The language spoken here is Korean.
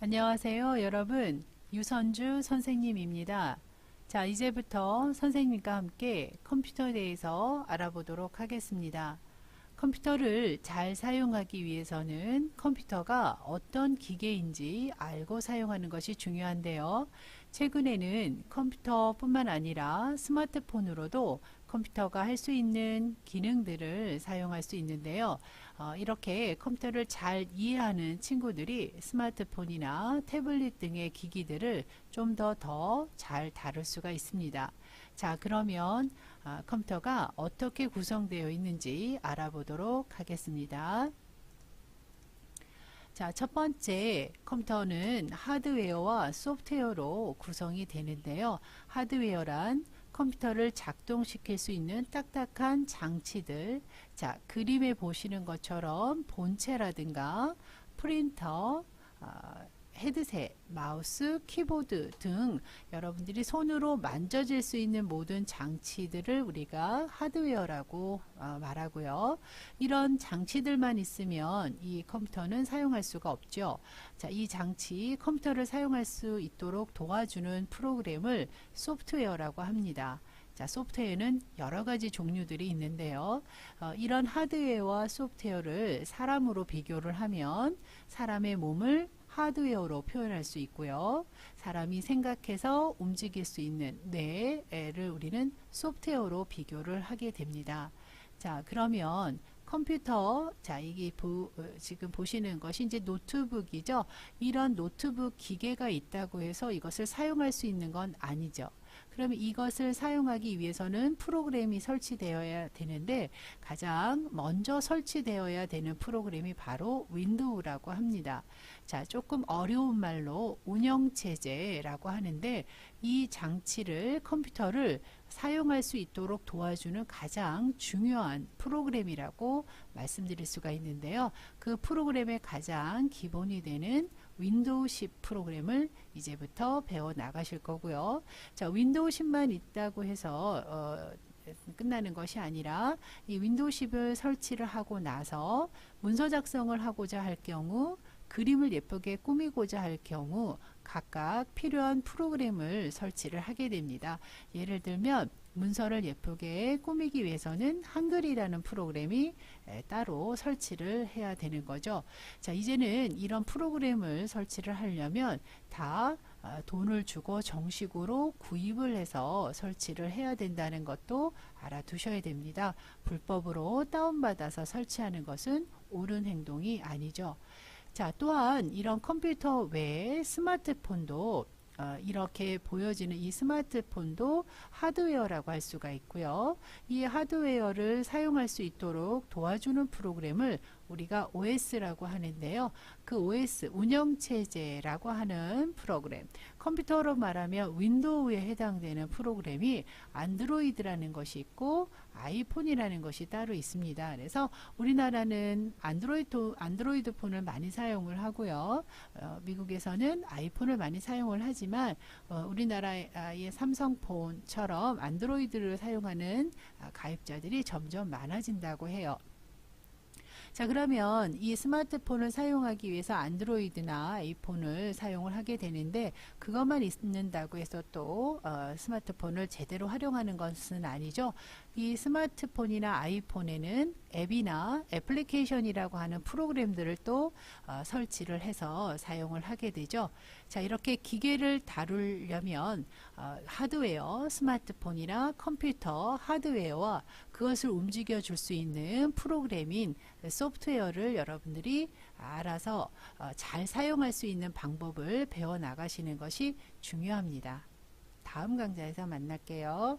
안녕하세요, 여러분. 유선주 선생님입니다. 자, 이제부터 선생님과 함께 컴퓨터에 대해서 알아보도록 하겠습니다. 컴퓨터를 잘 사용하기 위해서는 컴퓨터가 어떤 기계인지 알고 사용하는 것이 중요한데요. 최근에는 컴퓨터뿐만 아니라 스마트폰으로도 컴퓨터가 할 수 있는 기능들을 사용할 수 있는데요. 어, 이렇게 컴퓨터를 잘 이해하는 친구들이 스마트폰이나 태블릿 등의 기기들을 좀 더 더 잘 다룰 수가 있습니다. 자, 그러면 아, 컴퓨터가 어떻게 구성되어 있는지 알아보도록 하겠습니다. 자, 첫 번째 컴퓨터는 하드웨어와 소프트웨어로 구성이 되는데요. 하드웨어란 컴퓨터를 작동시킬 수 있는 딱딱한 장치들. 자, 그림에 보시는 것처럼 본체라든가 프린터, 어, 헤드셋, 마우스, 키보드 등 여러분들이 손으로 만져질 수 있는 모든 장치들을 우리가 하드웨어라고 어, 말하고요. 이런 장치들만 있으면 이 컴퓨터는 사용할 수가 없죠. 자, 이 장치 컴퓨터를 사용할 수 있도록 도와주는 프로그램을 소프트웨어라고 합니다. 자, 소프트웨어는 여러 가지 종류들이 있는데요. 어, 이런 하드웨어와 소프트웨어를 사람으로 비교를 하면 사람의 몸을 하드웨어로 표현할 수 있고요. 사람이 생각해서 움직일 수 있는 뇌를 우리는 소프트웨어로 비교를 하게 됩니다. 자, 그러면 컴퓨터, 자, 이게 보, 어, 지금 보시는 것이 이제 노트북이죠. 이런 노트북 기계가 있다고 해서 이것을 사용할 수 있는 건 아니죠. 그러면 이것을 사용하기 위해서는 프로그램이 설치되어야 되는데 가장 먼저 설치되어야 되는 프로그램이 바로 윈도우라고 합니다. 자, 조금 어려운 말로 운영체제라고 하는데 이 장치를 컴퓨터를 사용할 수 있도록 도와주는 가장 중요한 프로그램이라고 말씀드릴 수가 있는데요. 그 프로그램의 가장 기본이 되는 윈도우 10 프로그램을 이제부터 배워 나가실 거고요. 자, 윈도우 10만 있다고 해서 어, 끝나는 것이 아니라 이 윈도우 10을 설치를 하고 나서 문서 작성을 하고자 할 경우 그림을 예쁘게 꾸미고자 할 경우 각각 필요한 프로그램을 설치를 하게 됩니다. 예를 들면 문서를 예쁘게 꾸미기 위해서는 한글이라는 프로그램이 따로 설치를 해야 되는 거죠. 자, 이제는 이런 프로그램을 설치를 하려면 다 아, 돈을 주고 정식으로 구입을 해서 설치를 해야 된다는 것도 알아두셔야 됩니다. 불법으로 다운받아서 설치하는 것은 옳은 행동이 아니죠. 자, 또한 이런 컴퓨터 외에 스마트폰도 어, 이렇게 보여지는 이 스마트폰도 하드웨어라고 할 수가 있고요. 이 하드웨어를 사용할 수 있도록 도와주는 프로그램을 우리가 OS라고 하는데요. 그 OS 운영체제라고 하는 프로그램 컴퓨터로 말하면 윈도우에 해당되는 프로그램이 안드로이드라는 것이 있고 아이폰이라는 것이 따로 있습니다. 그래서 우리나라는 안드로이드 안드로이드 폰을 많이 사용을 하고요. 어, 미국에서는 아이폰을 많이 사용을 하지만 어, 우리나라의 삼성폰처럼 안드로이드를 사용하는 아, 가입자들이 점점 많아진다고 해요. 자 그러면 이 스마트폰을 사용하기 위해서 안드로이드나 아이폰을 사용을 하게 되는데 그것만 있는다고 해서 또 어, 스마트폰을 제대로 활용하는 것은 아니죠. 이 스마트폰이나 아이폰에는 앱이나 애플리케이션이라고 하는 프로그램들을 또 어, 설치를 해서 사용을 하게 되죠. 자 이렇게 기계를 다루려면 어, 하드웨어, 스마트폰이나 컴퓨터 하드웨어와 그것을 움직여 줄 수 있는 프로그램인 소프트웨어를 여러분들이 알아서 어, 잘 사용할 수 있는 방법을 배워 나가시는 것이 중요합니다. 다음 강좌에서 만날게요.